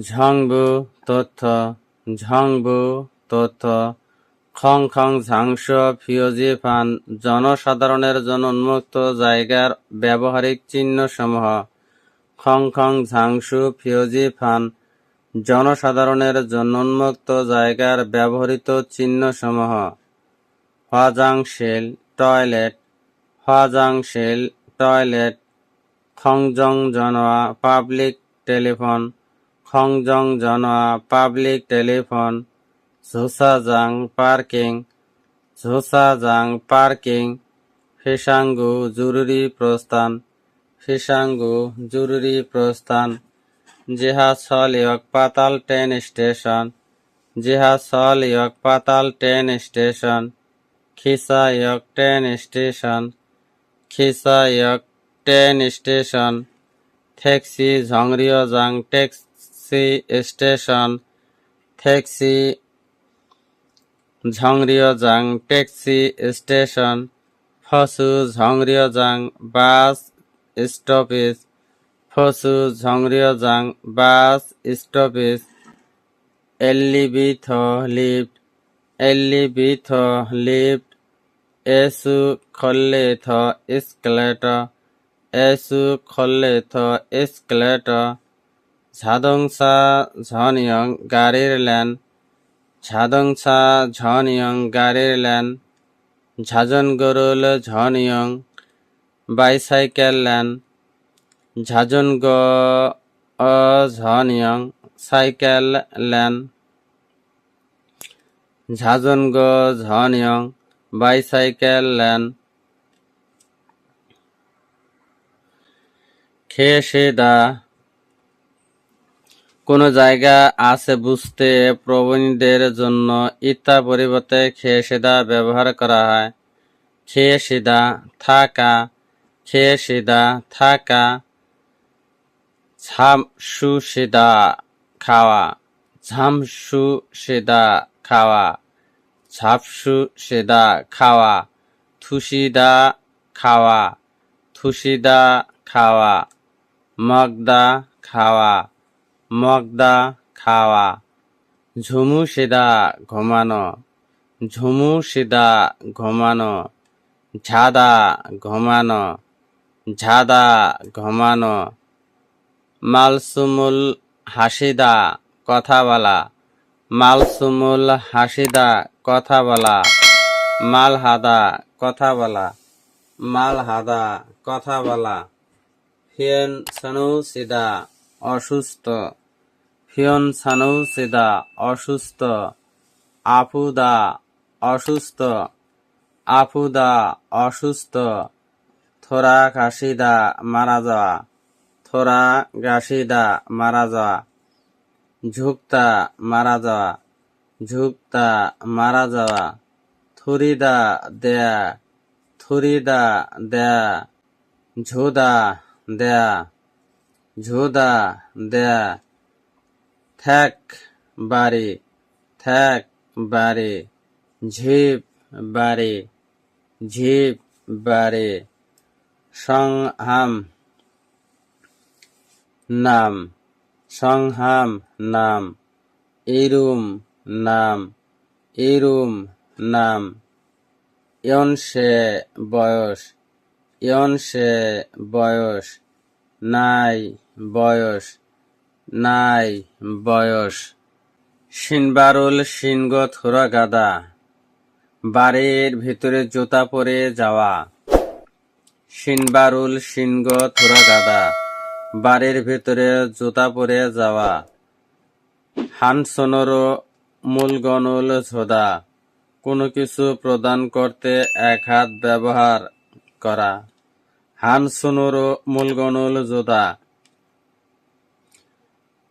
ঝংবু তথ্য ঝংবু তথ্য। খং খং ঝাংস ফিওজি ফান, জনসাধারণের জন্য উন্মুক্ত জায়গার ব্যবহারিক চিহ্নসমূহ। খং খং ঝাংসু ফিওজি ফান, জনসাধারণের জন্য উন্মুক্ত জায়গার ব্যবহৃত চিহ্নসমূহ। হ্বাজাংশেল টয়লেট। হ্বাজাংশেল টয়লেট। খংজং জনয়া পাবলিক টেলিফোন। খংজং জনয়া পাবলিক টেলিফোন, ঝোসাজাং পার্কিং ঝোসাজাং পার্কিং, ফিসাঙ্গু জরুরি প্রস্থান, ফিসাঙ্গু জরুরি প্রস্থান জিহা সলিয়ক পাতাল ট্রেন স্টেশন জিহা সলিয়ক পাতাল ট্রেন স্টেশন খিসায়ক ট্রেন স্টেশন খিসায়ক ট্রেন স্টেশন ট্যাক্সি ঝংরিয়জাং ট্যাক্সি স্টেশন, ট্যাক্সি ঝংরিয়জাং ট্যাক্সি স্টেশন, ফসু ঝংরিয়জাং বাস স্টপেজ, ফসু ঝংরিয়জাং বাস স্টপেজ এলিবিথ লিফট এলিবিথ লিফট, এসু খল্লেথ এসকেলেটর এসু খল্লেথ ঝাদংসা ঝনিয়ং গাড়ির ল্যান। ঝাদংসা ঝনিয়ং গাড়ির ল্যান। ঝাজন গরুল ঝনিয়ং বাইসাইকেল ল্যান। ঝাজন গ ঝনিয়ং সাইকেল ল্যান। ঝাজন গ ঝনিয়ং বাইসাইকেল ল্যান। খেসেদা কোনো জায়গা আছে বুঝতে প্রবীণদের জন্য ইত্যা পরিবর্তে খেসেদা ব্যবহার করা হয়। খেসেদা থাকা খেসেদা থাকা ঝামসু সেদা খাওয়া ঝামসু সেদা খাওয়া ঝাপসু সেদা খাওয়া, থুসিদা খাওয়া থুসিদা খাওয়া, মগদা খাওয়া। মগদা খাওয়া। ঝুমু সেদা ঘুমানো। ঝুমু সেদা ঘুমানো। ঝাদা ঘুমানো। ঝাদা ঘুমানো। মালসুমুল হাসিদা কথা বলা। মালসুমুল হাসিদা কথা বলা। মালহাদা কথা বলা। মালহাদা কথা বলা। ফিয়ন সানু সিদা অসুস্থ। ফিয়ন সানু সিদা অসুস্থ। আফুদা অসুস্থ। আফুদা অসুস্থ। থোরা কাশিদা মারা যাওয়া। থোরা গাছিদা মারা যাওয়া। ঝুঁকতা মারা যাওয়া। ঝুঁকতা মারা যাওয়া। থুরিদা দেয়া। থুরিদা দেয়া। ঝুদা দেয়া। ঝুদা দেয়া। থ্যাক বাড়ি থ্যাক বাড়ি ঝিপ বাড়ি ঝিপ বাড়ি সংহাম নাম সংহাম নাম ইরুম নাম ইরুম নাম ইয়নসে বয়স ইয়নসে বয়স, নাই বয়স নাই বয়স। সিনবারুল সিনগ থোরা গাদা। বাড়ির ভিতরে জুতা পরে যাওয়া। সিনবারুল সিনগ থোরা গাদা। বাড়ির ভিতরে জুতা পরে যাওয়া। হানসনর মূলগনুল ঝোদা। কোনো কিছু প্রদান করতে এক হাত ব্যবহার করা। হানসুনুর মূলগনুল যোদা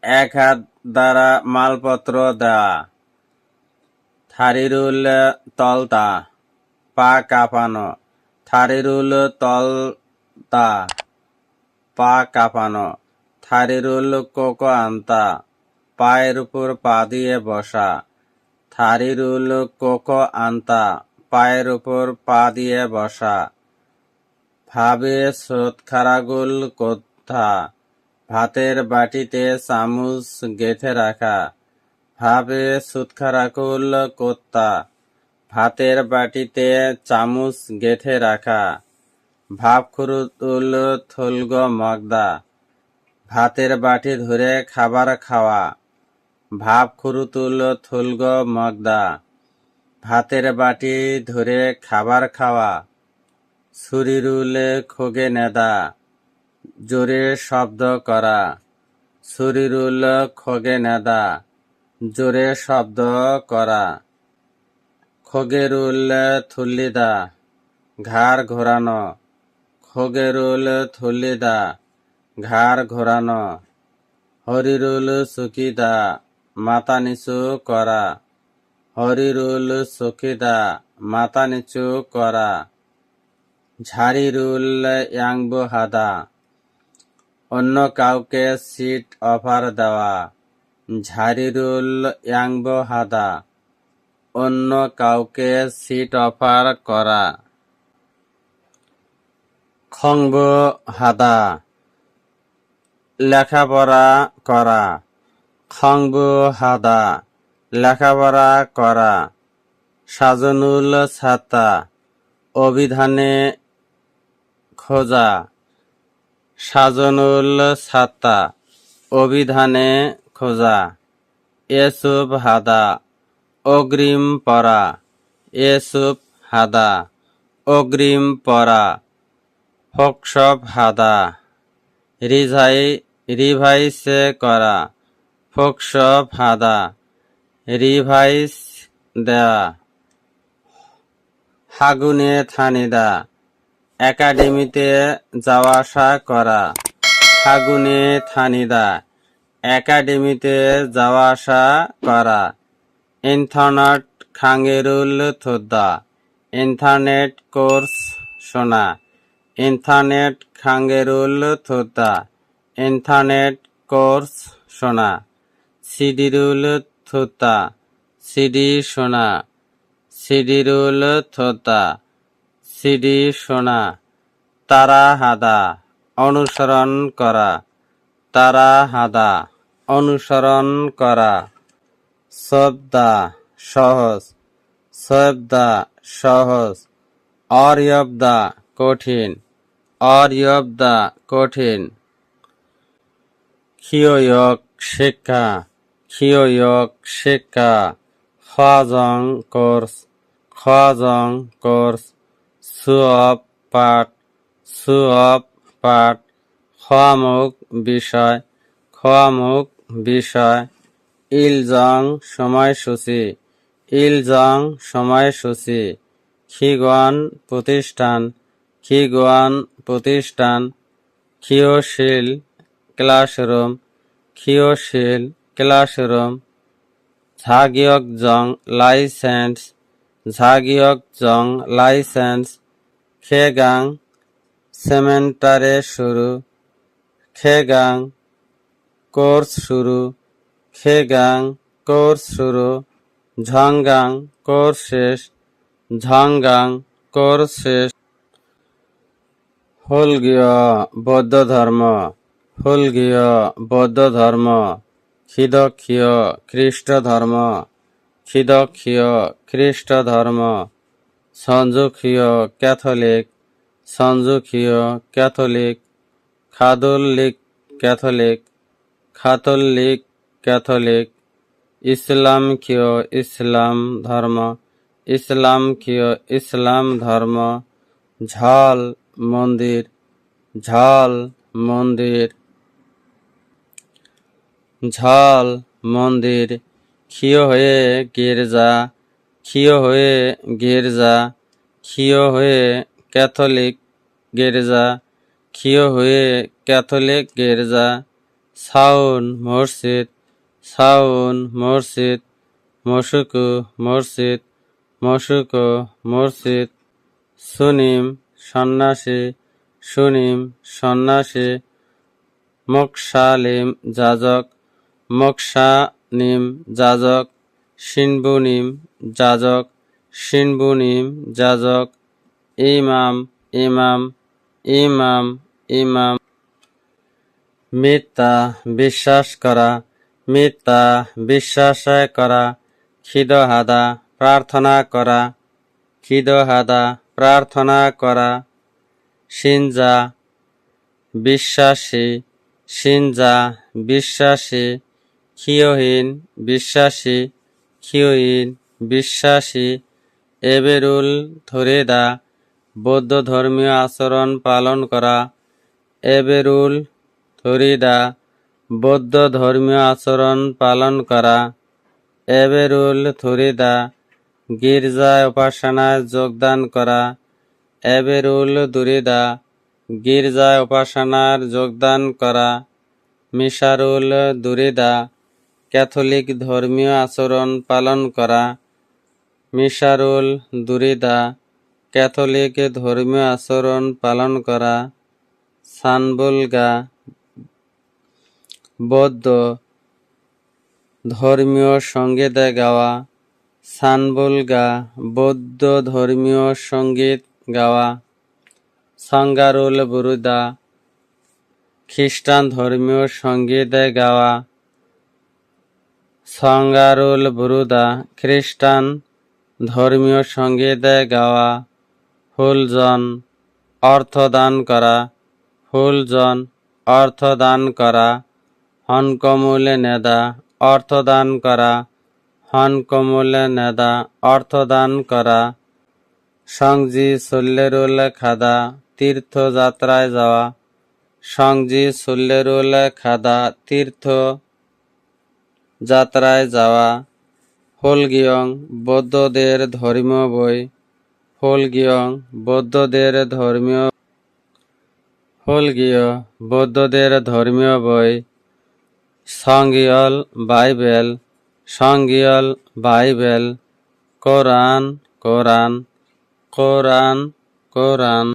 এক হাত দ্বারা মালপত্র দেওয়া থারিরুল তলতা। পা কাঁপানো। থারিরুল তলতা। পা কাঁপানো। থারিরুল কোকো আনতা। পায়ের উপর পা দিয়ে বসা। থারিরুল কোকো আনতা। পায়ের উপর পা দিয়ে বসা। ভাবে সোৎখারাগুল কোথা? ভাতের বাটিতে চামচ গেঁথে রাখা। ভাবে সুৎখারাকুল কোত্তা। ভাতের বাটিতে চামচ গেঁথে রাখা। ভাব খুরুতুল থুলগ মগদা। ভাতের বাটি ধরে খাবার খাওয়া। ভাব খুরুতুল থুলগ মগদা। ভাতের বাটি ধরে খাবার খাওয়া। ছুরিরুলে খোগে নেদা। জোরে শব্দ করা। ছুরিরুল খোগে নেদা জোরে শব্দ করা। খোগেরুল থুল্লিদা ঘাড় ঘোরানো। খোগেরুল থুল্লিদা ঘাড় ঘোরানো। হরিরুল সুকিদা, মাথা নিচু করা। হরিরুল সুকিদা, মাথা নিচু করা। ঝাড়িরুল ইয়াংবু হাদা অন্য কাউকে সিট অফার দেওয়া। ঝাড়িরুল ইয়াংবু হাদা, অন্য কাউকে সিট অফার করা। খংব হাদা, লেখাপড়া করা। খংব হাদা, লেখাপড়া করা। সাজনুল ছাতা অভিধানে খোঁজা। সাজনুল ছাতা অভিধানে খোঁজা, এসুব হাদা, অগ্রিম পরা এসুব হাদা, অগ্রিম পরা ফকসব হাদা রিভাই রিভাইসে করা, ফকসব হাদা, রিভাইস দেয়া, হাগুনে থানিদা একাডেমিতে যাওয়া আসা করা। হাগুনে থানিদা, একাডেমিতে যাওয়া আসা করা। ইন্টারনেট খাঙ্গেরুল থোদ্দা, ইন্টারনেট কোর্স শোনা ইন্টারনেট খাঙ্গেরুল থোদ্দা, ইন্টারনেট কোর্স শোনা সিডিরুল থোতা সিডি শোনা সিডিরুল থোতা সিডি শোনা। তারা হাদা অনুসরণ করা। তারা হাদা অনুসরণ করা। শব্দা সহজ। শব্দা সহজ। অর্যবদা, কঠিন। অর্যবদা, কঠিন। খিয়ক শিক্ষা। খিয়ক শিক্ষা। খাজং কোর্স। খাজং কোর্স। সুঅপ পাঠ সুঅপ পাঠ খামুক বিষয় খামুক বিষয়, ইলজং সময়সূচি ইলজং সময়সূচি খিগন প্রতিষ্ঠান খিগন প্রতিষ্ঠান, ক্ষীয়শীল ক্লাসরুম ক্ষীয়শীল ক্লাসরুম ঝাগিয়ক জং লাইসেন্স ঝাগিয়ক জং লাইসেন্স খেগাং সেমেন্টারে শুরু, খেগাং কোর্স শুরু, খেগাং কোর্স শুরু ঝংগাং কোর্স শেষ ঝংগাং কোর্স শেষ। হুলগীয় বৌদ্ধ ধর্ম, হুলগীয় বৌদ্ধ ধর্ম, খিদক্ষীয় খ্রিস্ট ধর্ম, খিদক্ষীয় খ্রিস্ট ধর্ম। সঞ্জুখীয় ক্যাথলিক সঞ্জুখীয় ক্যাথলিক খাদুল্লিক ক্যাথলিক খাতল্লিক ক্যাথলিক, ইসলামকীয় ইসলাম ধর্ম, ইসলামকীয় ইসলাম ধর্ম, ঝাল মন্দির ঝাল মন্দির ঝাল মন্দির, ক্ষীয় হয়ে গির্জা ক্ষীয় হয়ে গির্জা, ক্ষীয় হয়ে ক্যাথলিক গির্জা, ক্ষীয় হয়ে ক্যাথলিক গির্জা সাউন মসজিদ সাউন মসজিদ মশুকু মসজিদ মশুকু মসজিদ, সুনিম সন্ন্যাসী সুনিম সন্ন্যাসী মকশালিম যাজক মকশানিম যাজক শিনবুনিম যাজক শিনবুনিম যাজক, ইমাম ইমাম ইমাম ইমাম মিথ্যা বিশ্বাস করা মিথ্যা বিশ্বাস করা, খিদহাদা, প্রার্থনা করা, খিদহাদা, প্রার্থনা করা, সিনজা, বিশ্বাসী সিনজা, বিশ্বাসী, ক্ষীয়হীন বিশ্বাসী, ক্ষীয়হীন বিশ্বাসী। এবেরুল ধরেদা, বৌদ্ধ ধর্মীয় আচরণ পালন করা। এবেরুল ধরিদা, বৌদ্ধ ধর্মীয় আচরণ পালন করা। এবেরুল ধরিদা গির্জায় উপাসনায় যোগদান করা। এবেরুল দুরিদা গির্জায় উপাসনার যোগদান করা। মিশারুল দুরিদা ক্যাথলিক ধর্মীয় আচরণ পালন করা। মিশারুল, দুরিদা, ক্যাথলিক ধর্মীয় আচরণ পালন করা, সানবুলগা, বৌদ্ধ ধর্মীয় সংগীত গাওয়া, সানবুলগা, বৌদ্ধ ধর্মীয় সংগীত গাওয়া, সাঙ্গারুল বুরুদা, খ্রিস্টান ধর্মীয় সংগীত গাওয়া, সঙ্গারুল বুরুদা, খ্রিস্টান ধর্মীয় সংগীত গাওয়া, ফুলজন অর্থদান করা, ফুলজন অর্থদান করা, হনকমূলে নেদা অর্থদান করা, হনকমূলে নেদা অর্থদান করা, সংজি সুল্লেরুল খাদা তীর্থযাত্রায় যাওয়া, সংজি সুল্লেরুল খাদা তীর্থ যাত্রায় যাওয়া হোলগিয়ং বৌদ্ধদের ধর্মীয় বই। হোলগিয়ং বৌদ্ধদের ধর্মীয় হোলগিয় বৌদ্ধদের ধর্মীয় বই। সংগিয়ল বাইবেল। সংগিয়ল বাইবেল। কোরআন কোরআন। কোরআন কোরআন।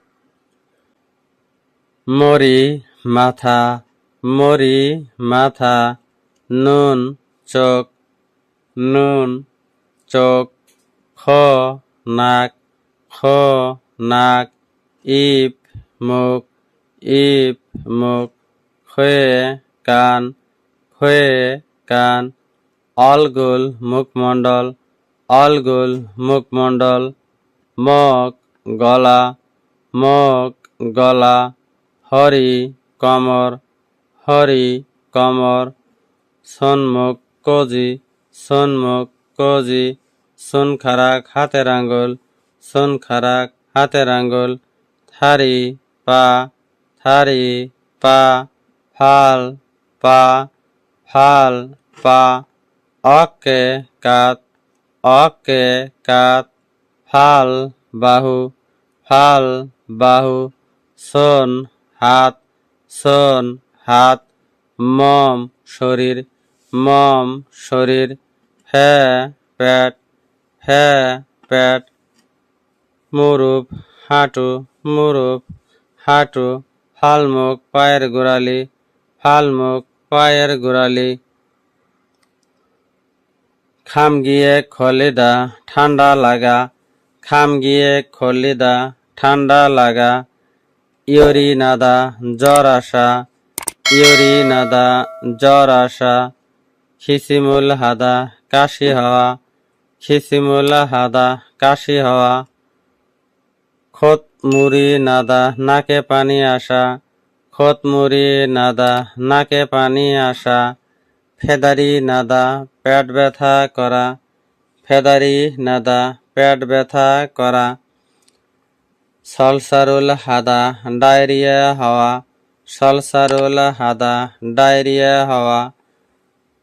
মরি, মাথা। মরি, মাথা। নুন, চোখ। নুন, চোখ, খ, নাক খ, নাক, ইপ, মুখ ইপ, মুখ খয়ে কান খয়ে কান, অলগুল মুখমণ্ডল অলগুল মুখমণ্ডল, মগ, গলা মগ, গলা, হরি, কমর হরি, কমর, সন্মুখ, কজি সন্মুখ কজি, সুন খারাক, হাতের সুন খারাক, হাতের আঙ্গুল, থারি, পা থারি, পা, ফাল পা ফাল, পা, অকে, কাত অকে, কাত, ফাল, বাহু ফাল, বাহু, সোন, হাত সোন, হাত, মম, শরীর মম, শরীর হে পেট হে পেট মুরুপ হাঁটু মুরুপ হাঁটু ফালমুখ পায়ের গোড়ালি ফালমুখ পায়ের গোড়ালি। খাম গিয়ে খলিদা, ঠান্ডা লাগা। খাম গিয়ে খলিদা, ঠান্ডা লাগা। ইয়রি নাদা, জ্বর আসা। ইয়রি নাদা, জ্বর আসা। খিসিমুল হাদা, কাশি হওয়া। খিসিমুল হাদা, কাশি হওয়া। খত মুড়ি নাদা, নাকে পানি আসা। খত মুড়ি নাদা, নাকে পানি আসা। ফেদারি নাদা, পেট ব্যথা করা। ফেদারি নাদা, পেট ব্যথা করা। সলসারুল হাদা, ডায়রিয়া হওয়া। সলসারুল হাদা, ডায়রিয়া হওয়া।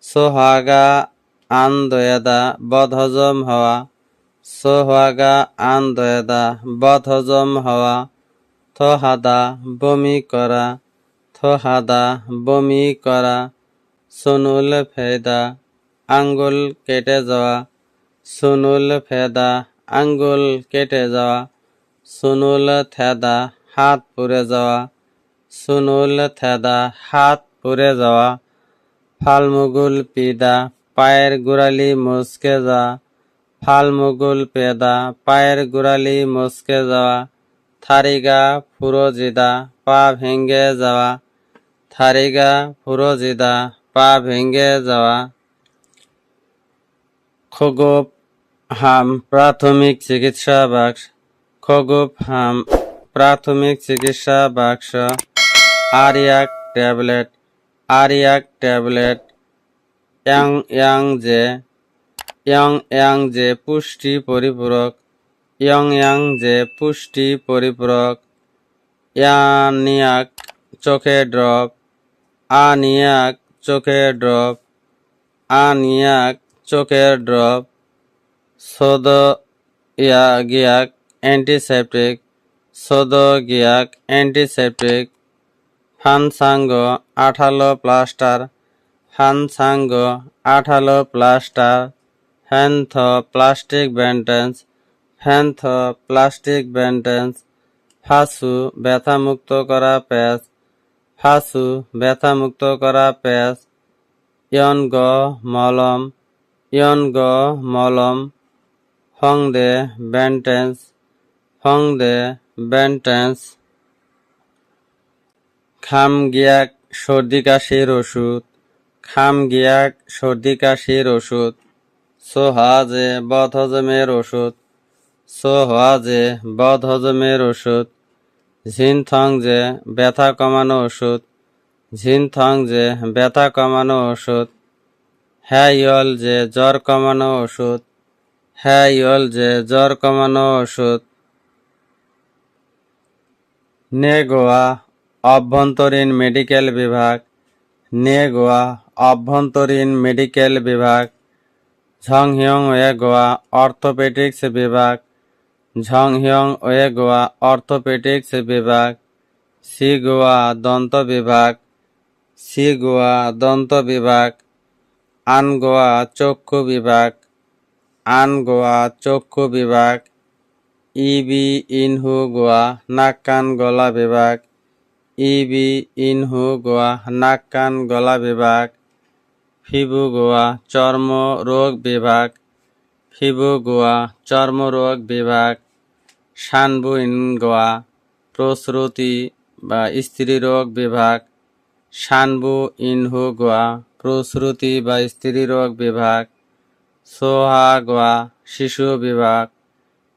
সোহাগা আন্দোয়দা বদহজম হওয়া। সোহাগা আন্দোয়দা বদহজম হওয়া। থহাদা বমি করা। থহাদা বমি করা। সুনুল ফেদা আঙ্গুল কেটে যাওয়া। সুনুল ফেদা আঙ্গুল কেটে যাওয়া। সুনুল থেদা হাত পুড়ে যাওয়া। সুনুল থেদা হাত পুড়ে যাওয়া। ফালমুগুল পিদা, পায়ের গোড়ালি মুসকে যাওয়া ফালমুগুল পেদা, পায়ের গোড়ালি মুসকে যাওয়া থারিগা ফুরোজিদা, পা ভেঙ্গে যাওয়া। থারিগা ফুরজিদা, পা ভেঙ্গে যাওয়া। খগোপ হাম, প্রাথমিক চিকিৎসা বাক্স। খগোপ হাম, প্রাথমিক চিকিৎসা বাক্স। আরিয়াক ট্যাবলেট। আরিয়াক ট্যাবলেট, ইয়াং ইয়াং যে ইয়াং ইয়াং যে পুষ্টি পরিপূরক, ইয়াং ইয়াং যে পুষ্টি পরিপূরক, ইয়ানিয়াক চোখে ড্রপ, আনিয়াক চোখে ড্রপ, আনিয়াক চোখের ড্রপ সদ গিয়াক অ্যান্টিসেপটিক সদ গিয়াক অ্যান্টিসেপটিক ফানসাঙ্গ আঠালো প্লাস্টার ফানসাঙ্গ আঠালো প্লাস্টার হ্যান্থ প্লাস্টিক ব্যান্ডেজ হ্যান্থ প্লাস্টিক ব্যান্ডেজ, ফাসু ব্যথামুক্ত করা প্যাচ, ফাসু ব্যথামুক্ত করা প্যাচ, ইয়নগ মলম ইয়নগ মলম ফংদে ব্যান্টেন্স ফংদে ব্যান্টেন্স খাম গিয়াক সর্দি কাশির ওষুধ, খাম গিয়াক সর্দি কাশির ওষুধ সোহাজে বদ হজমের ওষুধ সোহাজে বদ হজমের ওষুধ যে ব্যথা কমানো ওষুধ যে ব্যথা কমানো ওষুধ হ্যাইয়ল যে জ্বর কমানো ওষুধ হ্যাইয়ল যে জ্বর কমানো ওষুধ। নেগোয়া অভ্যন্তরীণ মেডিকেল বিভাগ, নেগোয়া অভ্যন্তরীণ মেডিকেল বিভাগ ঝংহিয়ং ওয়েগোয়া অর্থোপেডিক্স বিভাগ ঝংহিয়ং ওয়েগোয়া অর্থোপেডিক্স বিভাগ, সিগোয়া দন্ত বিভাগ, সিগোয়া দন্ত বিভাগ, আনগোয়া চক্ষু বিভাগ, আনগোয়া চক্ষু বিভাগ, ইবি ইনহু গোয়া নাক কান গলা বিভাগ ইবি, ইনহু, গোয়া নাক কান গলা বিভাগ, ফিবু, গোয়া, চর্ম রোগ বিভাগ, ফিবু, গোয়া, চর্ম রোগ বিভাগ, শানবু, ইন, গোয়া, প্রসূতি বা স্ত্রী রোগ বিভাগ, শানবু, ইনহু, গোয়া, প্রসূতি বা স্ত্রী রোগ বিভাগ, সোহা, গোয়া, শিশু বিভাগ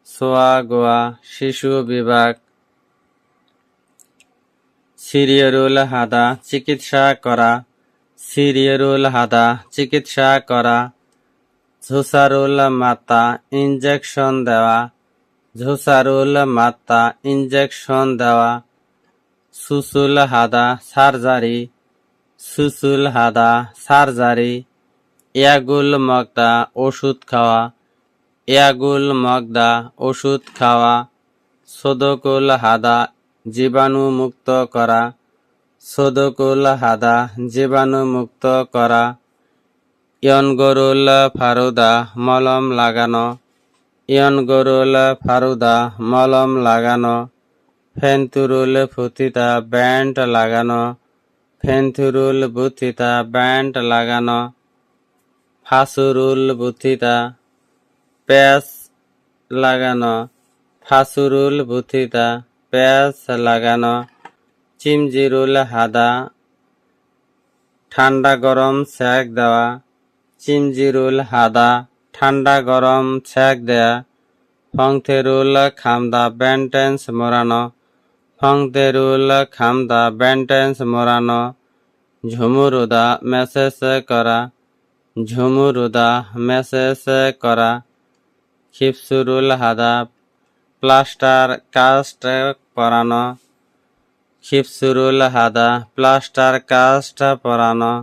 সোয়া গোয়া, শিশু বিভাগ সিরিয়রুল হাদা চিকিৎসা করা। সিরিয়রুল হাদা চিকিৎসা করা। ঝুসারুল মাতা ইনজেকশন দেওয়া। ঝুসারুল মাতা ইনজেকশন দেওয়া। সুসুল হাদা সার্জারি। সুসুল হাদা সার্জারি। ইয়াগুল মগদা ওষুধ খাওয়া। ইয়াগুল মগদা ওষুধ খাওয়া। সদকুল হাদা জীবাণু মুক্ত করা। সদকুল হাদা জীবাণু মুক্ত করা। ইয়নগরুল ফারুদা মলম লাগানো। ইয়নগরুল ফারুদা মলম লাগানো। ফেন্তুরুল ফুতিতা ব্যান্ড লাগানো। ফেন্থুরুল বুথিতা ব্যান্ড লাগানো। ফাসুরুল বুথিতা প্যাচ লাগানো। ফাসুরুল বুথিতা প্যাচ লাগানো চিমজিরুল হাদা ঠান্ডা গরম সেক দেওয়া চিমজিরুল হাদা ঠান্ডা গরম সেক দেয়া ফংথেরুল খামদা ব্যান্টেন্স মোড়ানো ফংথেরুল খামদা ব্যান্টেন্স মোড়ানো, ঝুমুরুদা মেসেজ করা, ঝুমুরুদা মেসেজ করা, খিপসুরুল হাদা প্লাস্টার কাস্ট পরানো। খিপসুরুল হাদা, প্লাস্টার কাস্ট পরানো।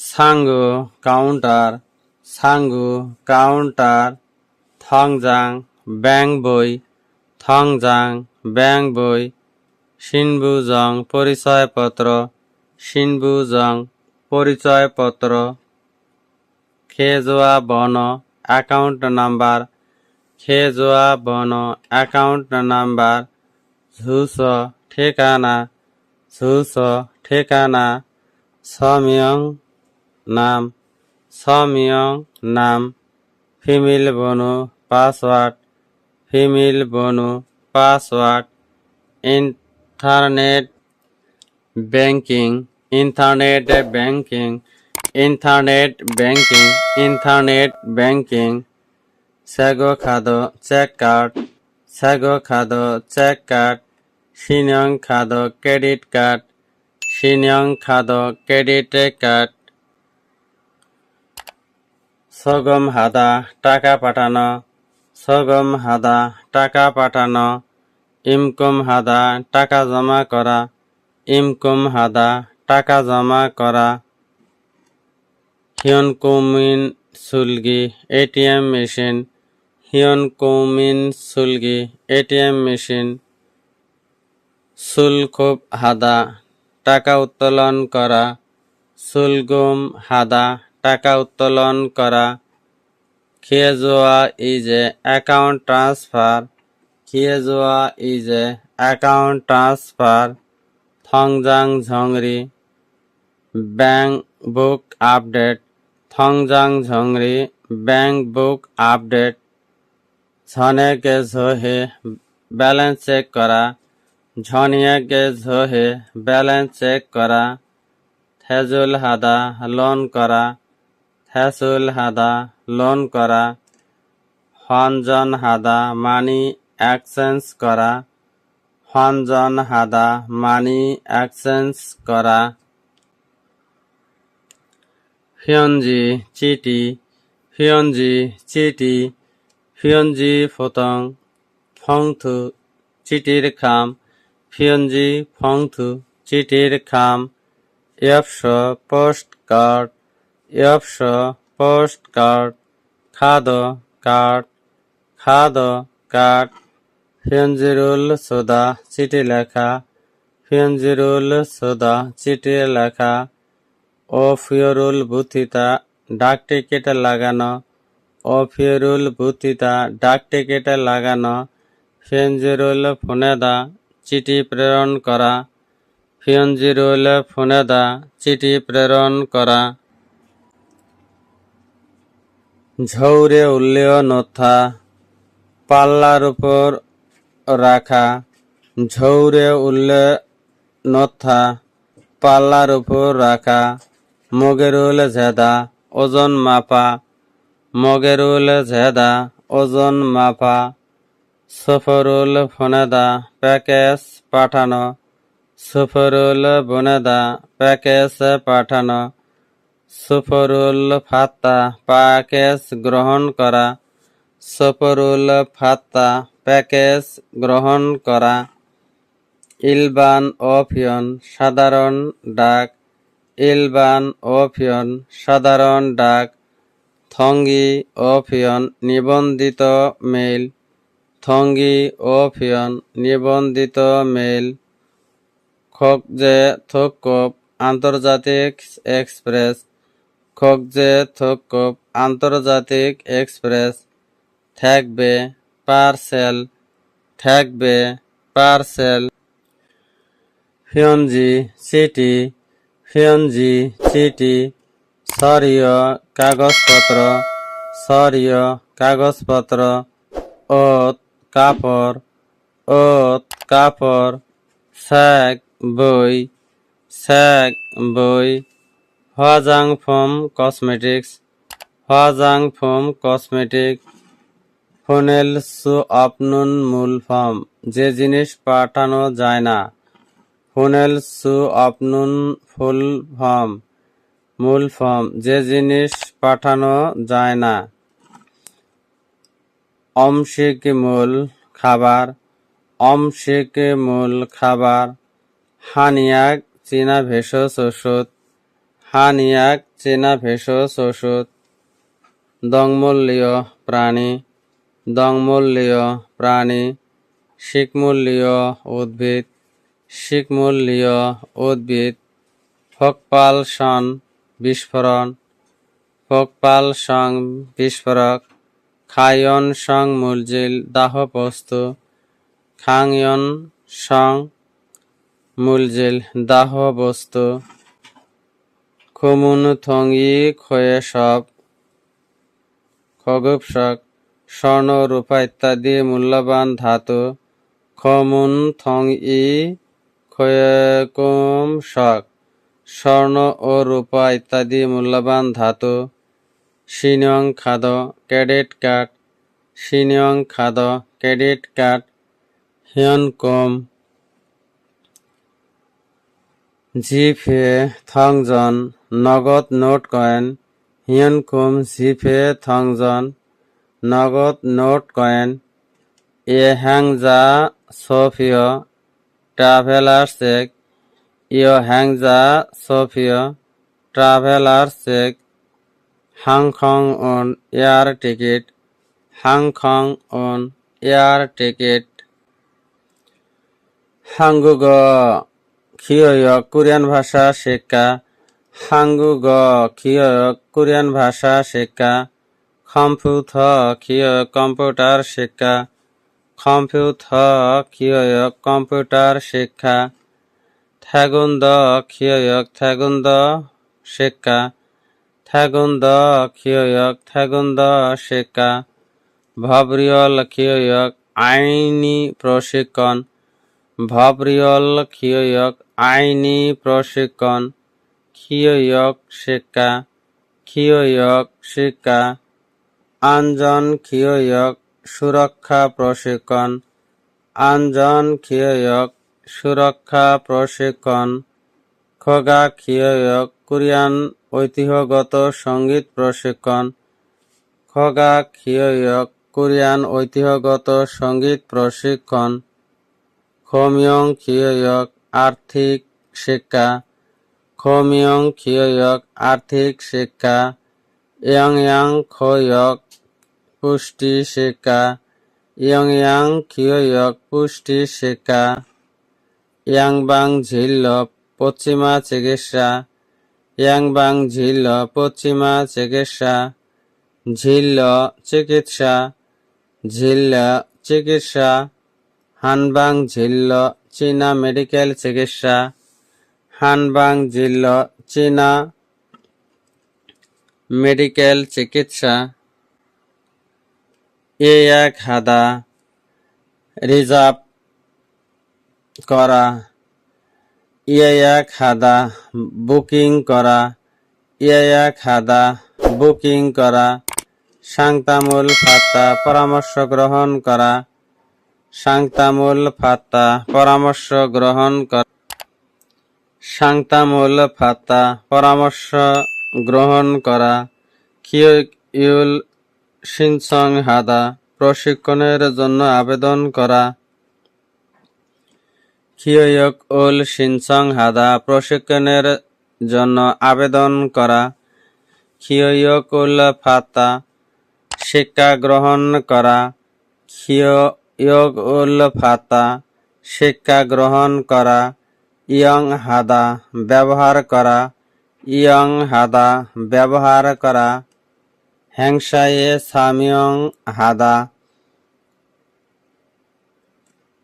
সাঙ্গু কাউন্টার সাঙ্গু কাউন্টার, থংজাং ব্যাং বই থংজাং ব্যাং বই সিনবুজং পরিচয়পত্র সিনবুজং পরিচয়পত্র। খেজোয়া বন, অ্যাকাউন্ট নাম্বার খেজোয়া, বন অ্যাকাউন্ট নাম্বার ঝুস, ঠিকানা ঝুস, ঠিকানা সমিয়ং নাম সমিয়ং নাম, ফিমেল বনু পাসওয়ার্ড ফিমেল বনু password internet banking internet banking internet banking internet banking সেগো খাদো চেক কার্ড সেগো খাদো চেক কার্ড সিনিয়ং খাদো ক্রেডিট কার্ড সিনিয়ং খাদো ক্রেডিট কার্ড সগম হাদা টাকা পাঠানো সগম হাদা টাকা পাঠানো ইমকম হাদা টাকা জমা করা ইমকম হাদা টাকা জমা করা হিয়ন কৌমিন সুলগি এটিএম মেশিন হিয়ন কৌমিন সুলগি, এটিএম মেশিন সুলকুব হাদা, টাকা উত্তোলন করা, সুলগুম হাদা, টাকা উত্তোলন করা, খিয়েজোয়া ইজ এ অ্যাকাউন্ট ট্রান্সফার, খিয়েজোয়া ইজ এ অ্যাকাউন্ট ট্রান্সফার, থংজাং ঝংরি, ব্যাংক বুক আপডেট, থংজাং ঝংরি, ব্যাংক বুক আপডেট ঝনেকে ঝোহে, ব্যালেন্স চেক করা। ঝনিয়াকে ঝোহে, ব্যালেন্স চেক করা। থেজুল হাদা, লোন করা। থেসুল হাদা, লোন করা। হনজন হাদা, মানি এক্সচেঞ্জ করা। হনজন হাদা, মানি এক্সচেঞ্জ করা। ফিয়নজি, চিটি। ফিয়নজি, চিটি। ফিয়নজি ফতং ফংথু চিটির খাম ফিয়নজি ফংথু চিটির খাম এফস পোস্ট কার্ড এফস পোস্ট কার্ড খাদ কার্ড খাদ কার্ড ফিয়নজিরুল সোদা চিঠি লেখা ফিয়নজিরুল সোদা চিঠি লেখা ও ফিয়রুল বুথিতা ডাক টিকিট লাগানো ও ফিয়রুল বুথিতা ডাক টিকিট লাগানো, ফিয়নজিরুল ফোনেদা, চিঠি প্রেরণ করা, ফিয়নজিরুল ফোনেদা, চিঠি প্রেরণ করা। ঝৌরে উল্লেয় নথা, পাল্লার উপর রাখা, ঝৌরে উল্লে নথা, পাল্লার উপর রাখা, মগেরুল ঝেদা ওজন মাপা মগেরুল ঝেদা ওজন মাপা সফরুল ফনেদা, প্যাকেজ পাঠানো, সফরুল বনেদা, প্যাকেজ পাঠানো, সফরুল ফাত্তা, প্যাকেজ গ্রহণ করা, সফরুল ফাত্তা, প্যাকেজ গ্রহণ করা, ইলবান অফিয়ন সাধারণ ডাক, ইলবান অফিয়ন সাধারণ ডাক থঙ্গি অফিয়ন নিবন্ধিত মেইল। থঙ্গি অফিয়ন নিবন্ধিত মেইল। খকজে থকপ আন্তর্জাতিক এক্সপ্রেস। খকজে থকপ আন্তর্জাতিক এক্সপ্রেস। থাকবে পার্সেল। থাকবে পার্সেল। ফিয়নজি চিঠি ফিয়নজি চিঠি সরীয় কাগজপত্র সরীয় কাগজপত্র, ওত কাপড় ওত কাপড় শাক বই শাক বই হওয়াজাং ফোম কসমেটিক্স হওয়াজাং ফোম কসমেটিক ফোনেল সু আপনুন মূল ফর্ম যে জিনিস পাঠানো যায় না, ফোনেল সু আপনুন ফুল ফর্ম মূল ফর্ম, যে জিনিস পাঠানো যায় না। অমসিক মূল খাবার, অমসিক মূল খাবার, হানিয়াক চীনা ভেষজ ওষুধ, হানিয়াক চীনা ভেষজ ওষুধ, দংমূল্যীয় প্রাণী দংমূল্যীয় প্রাণী, শিকমূল্যীয় উদ্ভিদ শিকমূল্যীয় উদ্ভিদ, ফকপাল সন বিস্ফোরণ। ফকপাল সং বিস্ফোরক। খায়ন সং মূলজিল দাহ বস্তু খাংয়ন সং মূলজিল দাহ বস্তু। খুমুন থঙ্গি খয়ে সব। খগোপসক স্বর্ণ রূপা ইত্যাদি মূল্যবান ধাতু। খমুন থং ই ক্ষয়কুম শক স্বর্ণ ও রূপা ইত্যাদি মূল্যবান ধাতু। সিনিয়ং খাদ ক্রেডিট কার্ড সিনিয়ং খাদ ক্রেডিট কার্ড হিয়নকুম জিফে থংজন, নগদ নোট কয়েন। হিয়নকুম জিফে থংজন, নগদ নোট কয়েন। এ হ্যাংজা সোফিয় ট্রাভেলার চেক ইয় হ্যাংজা, সোফিয়, ট্রাভেলার, চেক, হাংখং অন এয়ার টিকিট, হাংখং অন এয়ার টিকিট। হাঙ্গুগ খিয়য়ক কোরিয়ান ভাষা শিক্ষা। হাঙ্গুগ খিয়য়ক কোরিয়ান ভাষা শিক্ষা। খম্ফুথ খিয়য়ক কম্পিউটার শিক্ষা। খম্ফুথ খিয়য়ক কম্পিউটার শিক্ষা। থ্যাগুন্দ খিয়য়ক থ্যাগুন্দ শিক্ষা থ্যাগুন্দ খিয়য়ক থ্যাগুন্দ শিক্ষা ভবরিয়ল খিয়য়ক আইনি প্রশিক্ষণ। ভবরিয়ল খিয়য়ক আইনি প্রশিক্ষণ। খিয়য়ক শিক্ষা খিয়য়ক শিক্ষা আঞ্জন খিয়য়ক সুরক্ষা প্রশিক্ষণ। আঞ্জন খিয়য়ক সুরক্ষা প্রশিক্ষণ। খগা খিয়য়ক কোরিয়ান ঐতিহ্যগত সংগীত প্রশিক্ষণ। খগা খিয়য়ক কোরিয়ান ঐতিহ্যগত সংগীত প্রশিক্ষণ। খমিয়ং খিয়য়ক আর্থিক শিক্ষা। খমিয়ং খিয়য়ক আর্থিক শিক্ষা। ইয়াং ইয়াং খয়ক পুষ্টি শিক্ষা। ইয়াং ইয়াং খিয়য়ক পুষ্টি শিক্ষা। ইয়াংবাং ঝিল্ল, পশ্চিমা চিকিৎসা ইয়াংবাং ঝিল্ল, পশ্চিমা চিকিৎসা ঝিল্ল চিকিৎসা ঝিল্ল চিকিৎসা হানবাং ঝিল্ল, চীনা মেডিকেল চিকিৎসা হানবাং ঝিল্ল, চীনা মেডিকেল চিকিৎসা এ এক হাদা। রিজার্ভ করা ইয়ে খাদা বুকিং করা ইয়ে খাদা বুকিং করা, সাংতামূল ফাত্তা পরামর্শ গ্রহণ করা, সাংতামূল ফাত্তা পরামর্শ গ্রহণ করা, সাংতামূল ফাত্তা পরামর্শ গ্রহণ করা কিউল সিনসং হাদা প্রশিক্ষণের জন্য আবেদন করা খিয়ক উল সিনসং হাদা প্রশিক্ষণের জন্য আবেদন করা। খিয়ক উল ফাতা শিক্ষা গ্রহণ করা। খিয়ক উল ফাতা শিক্ষা গ্রহণ করা। ইয়ং হাদা ব্যবহার করা। ইয়ং হাদা ব্যবহার করা। হ্যাংসায়ে সামিয়ং হাদা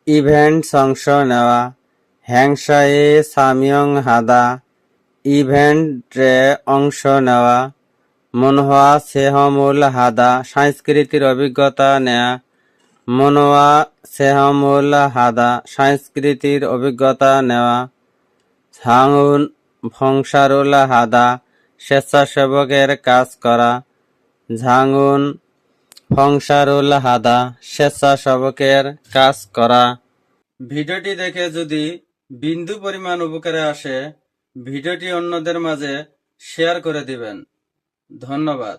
ইভেন্ট অংশ নেওয়া হ্যাংসায়ে সামিয়ং হাদা, ইভেন্টে অংশ নেওয়া, মনোয়া সেহমুল হাদা, সাংস্কৃতিক অভিজ্ঞতা নেয়া, মনোয়া সেহমুল হাদা, সাংস্কৃতিক অভিজ্ঞতা নেওয়া ঝাঙুন ভংসারুল হাদা, স্বেচ্ছাসেবকের কাজ করা, ঝাঙুন ফংসারুল হাদা, স্বেচ্ছাসেবকের কাজ করা। ভিডিওটি দেখে যদি বিন্দু পরিমাণ উপকারে আসে, ভিডিওটি অন্যদের মাঝে শেয়ার করে দিবেন। ধন্যবাদ।